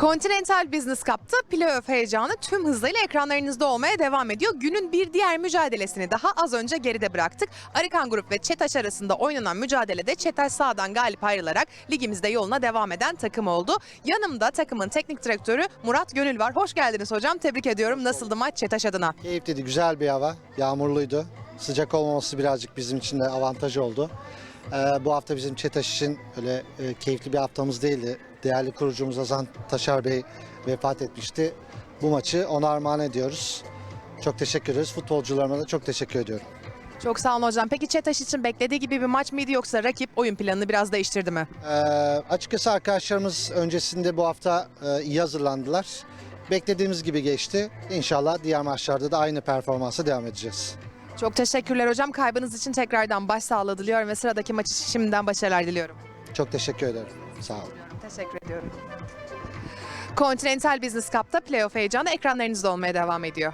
Continental Business Cup'ta playoff heyecanı tüm hızıyla ekranlarınızda olmaya devam ediyor. Günün bir diğer mücadelesini daha az önce geride bıraktık. Arikan Grup ve Çetaş arasında oynanan mücadelede Çetaş sağdan galip ayrılarak ligimizde yoluna devam eden takım oldu. Yanımda takımın teknik direktörü Murat Gönül var. Hoş geldiniz hocam. Tebrik ediyorum. Nasıldı maç Çetaş adına? Keyifliydi, güzel bir hava. Yağmurluydu. Sıcak olmaması birazcık bizim için de avantaj oldu. Ee, bu hafta bizim Çetaş için öyle e, keyifli bir haftamız değildi. Değerli kurucumuz Azan Taşar Bey vefat etmişti. Bu maçı ona armağan ediyoruz. Çok teşekkür ederiz. Futbolcularıma da çok teşekkür ediyorum. Çok sağ olun hocam. Peki Çetaş için beklediği gibi bir maç mıydı yoksa rakip oyun planını biraz değiştirdi mi? Ee, açıkçası arkadaşlarımız öncesinde bu hafta e, iyi hazırlandılar. Beklediğimiz gibi geçti. İnşallah diğer maçlarda da aynı performansa devam edeceğiz. Çok teşekkürler hocam. Kaybınız için tekrardan başsağlığı diliyorum ve sıradaki maç için şimdiden başarılar diliyorum. Çok teşekkür ederim. Sağ olun. Teşekkür ediyorum. Continental Business Cup'ta playoff heyecanı ekranlarınızda olmaya devam ediyor.